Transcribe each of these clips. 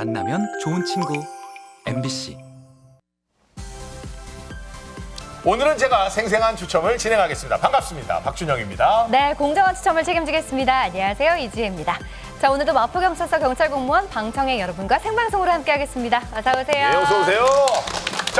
만나면 좋은 친구 MBC 오늘은 제가 생생한 추첨을 진행하겠습니다. 반갑습니다. 박준영입니다. 네, 공정한 추첨을 책임지겠습니다. 안녕하세요, 이지혜입니다. 자, 오늘도 마포경찰서 경찰 공무원 방청객 여러분과 생방송으로 함께하겠습니다. 어서 오세요. 네, 어서 오세요.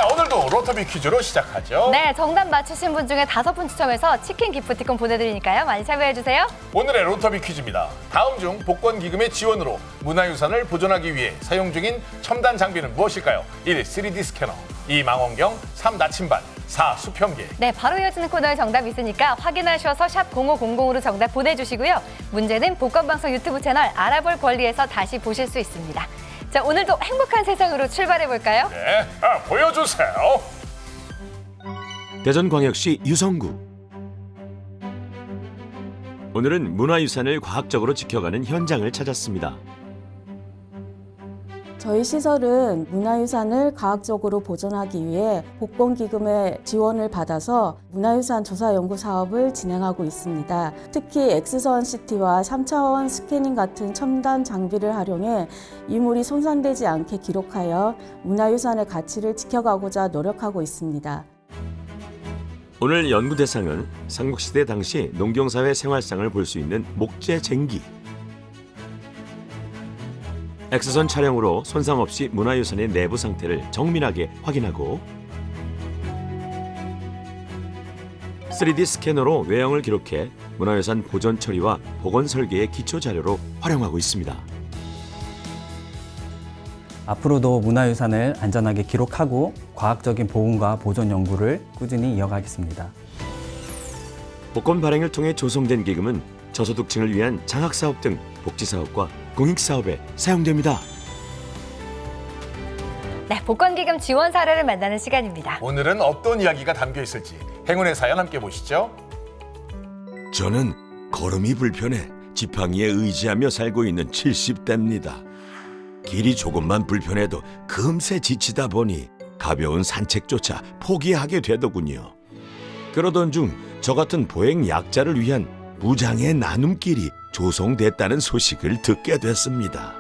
자, 오늘도 로터비 퀴즈로 시작하죠. 네, 정답 맞추신 분 중에 다섯 분 추첨해서 치킨 기프티콘 보내드리니까요. 많이 참여해 주세요. 오늘의 로터비 퀴즈입니다. 다음 중 복권 기금의 지원으로 문화유산을 보존하기 위해 사용 중인 첨단 장비는 무엇일까요? 1. 3D 스캐너 2. 망원경 3. 나침반 4. 수평계 네, 바로 이어지는 코너에 정답 있으니까 확인하셔서 샵 0500으로 정답 보내주시고요. 문제는 복권방송 유튜브 채널 알아볼 권리에서 다시 보실 수 있습니다. 자, 오늘도 행복한 세상으로 출발해 볼까요? 네, 아, 보여주세요. 대전광역시 유성구 오늘은 문화유산을 과학적으로 지켜가는 현장을 찾았습니다. 저희 시설은 문화유산을 과학적으로 보존하기 위해 복권기금의 지원을 받아서 문화유산 조사 연구 사업을 진행하고 있습니다. 특히 X선 CT와 3차원 스캐닝 같은 첨단 장비를 활용해 유물이 손상되지 않게 기록하여 문화유산의 가치를 지켜가고자 노력하고 있습니다. 오늘 연구 대상은 삼국시대 당시 농경사회 생활상을 볼 수 있는 목재 쟁기. X선 촬영으로 손상 없이 문화유산의 내부 상태를 정밀하게 확인하고 3D 스캐너로 외형을 기록해 문화유산 보존 처리와 복원 설계의 기초 자료로 활용하고 있습니다. 앞으로도 문화유산을 안전하게 기록하고 과학적인 보훈과 보존 연구를 꾸준히 이어가겠습니다. 복권 발행을 통해 조성된 기금은 저소득층을 위한 장학 사업 등 복지 사업과 공익 사업에 사용됩니다. 네, 복권기금 지원 사례를 만나는 시간입니다. 오늘은 어떤 이야기가 담겨 있을지 행운의 사연 함께 보시죠. 저는 걸음이 불편해 지팡이에 의지하며 살고 있는 70대입니다. 길이 조금만 불편해도 금세 지치다 보니 가벼운 산책조차 포기하게 되더군요. 그러던 중 저 같은 보행 약자를 위한 무장의 나눔길이 조성됐다는 소식을 듣게 됐습니다.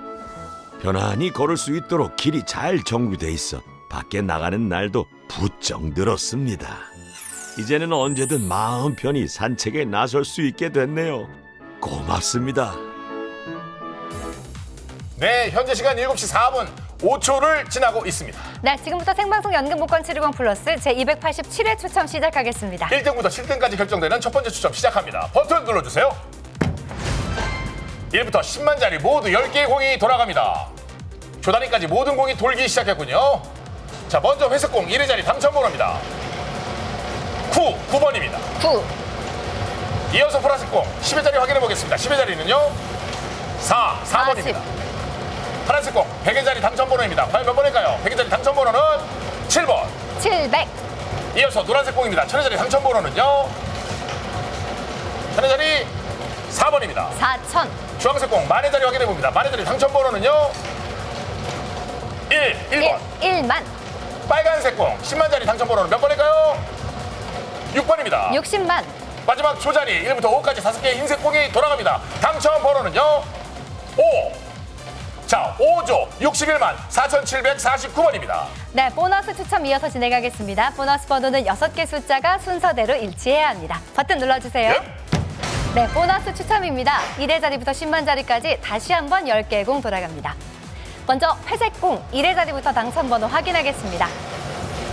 편안히 걸을 수 있도록 길이 잘 정비돼 있어 밖에 나가는 날도 부쩍 늘었습니다. 이제는 언제든 마음 편히 산책에 나설 수 있게 됐네요. 고맙습니다. 네, 현재 시간 7시 4분 5초를 지나고 있습니다. 네, 지금부터 생방송 연금 복권 710 플러스 제 287회 추첨 시작하겠습니다. 1등부터 7등까지 결정되는 첫 번째 추첨 시작합니다. 버튼 눌러주세요. 1부터 10만짜리 모두 10개의 공이 돌아갑니다. 조단위까지 모든 공이 돌기 시작했군요. 자, 먼저 회색공 1회 자리 당첨 번호입니다. 9, 9번입니다. 9, 이어서 보라색 공 10회 자리 확인해 보겠습니다. 10회 자리는요. 4, 4번입니다. 40. 파란색 공 100회 자리 당첨 번호입니다. 과연 몇 번일까요? 100회 자리 당첨 번호는 7번. 700, 이어서 노란색 공입니다. 천회 자리 당첨 번호는요. 천회 자리 4번입니다. 4000, 주황색 공 만회 자리 확인해 봅니다. 만회 자리 당첨 번호는요. 1, 1번. 1, 1만, 빨간색 공 10만 자리 당첨 번호는 몇 번일까요? 6번입니다. 60만, 마지막 조자리 1부터 5까지 5개의 흰색 공이 돌아갑니다. 당첨 번호는요. 5. 자, 5조 61만 4,749번입니다. 네, 보너스 추첨 이어서 진행하겠습니다. 보너스 번호는 6개 숫자가 순서대로 일치해야 합니다. 버튼 눌러주세요. 예? 네, 보너스 추첨입니다. 1회 자리부터 10만 자리까지 다시 한번 10개의 공 돌아갑니다. 먼저 회색 공 1회 자리부터 당첨 번호 확인하겠습니다.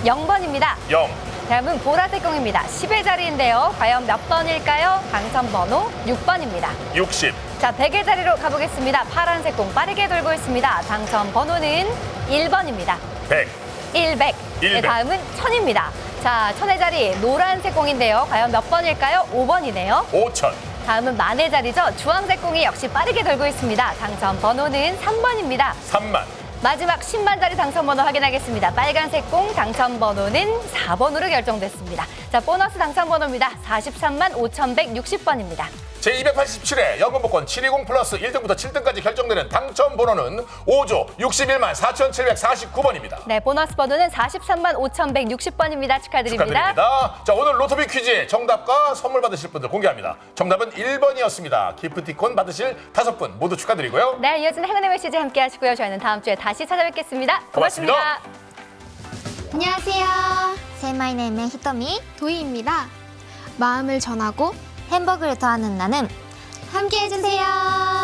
0번입니다. 0. 다음은 보라색 공입니다. 10회 자리인데요. 과연 몇 번일까요? 당첨 번호 6번입니다. 60. 자, 100의 자리로 가보겠습니다. 파란색 공 빠르게 돌고 있습니다. 당첨 번호는 1번입니다. 100. 100. 네, 100. 다음은 1000입니다. 자, 1000의 자리 노란색 공인데요. 과연 몇 번일까요? 5번이네요. 5천. 다음은 만의 자리죠. 주황색 공이 역시 빠르게 돌고 있습니다. 당첨 번호는 3번입니다. 3만. 마지막 10만 자리 당첨 번호 확인하겠습니다. 빨간색 공 당첨 번호는 4번으로 결정됐습니다. 자, 보너스 당첨 번호입니다. 43만 5160번입니다. 제287회 연금복권 720 플러스 1등부터 7등까지 결정되는 당첨 번호는 5조 61만 4,749번입니다. 네, 보너스 번호는 43만 5160번입니다. 축하드립니다. 축하드립니다. 자, 오늘 로토비 퀴즈의 정답과 선물 받으실 분들 공개합니다. 정답은 1번이었습니다. 기프티콘 받으실 다섯 분 모두 축하드리고요. 네, 이어지는 행운의 메시지 함께 하시고요. 저희는 다음 주에 다시 찾아뵙겠습니다 고맙습니다. 고맙습니다. 안녕하세요. 세마이네임의 히토미 도희입니다. 마음을 전하고 햄버거를 더하는 나눔 함께 해주세요.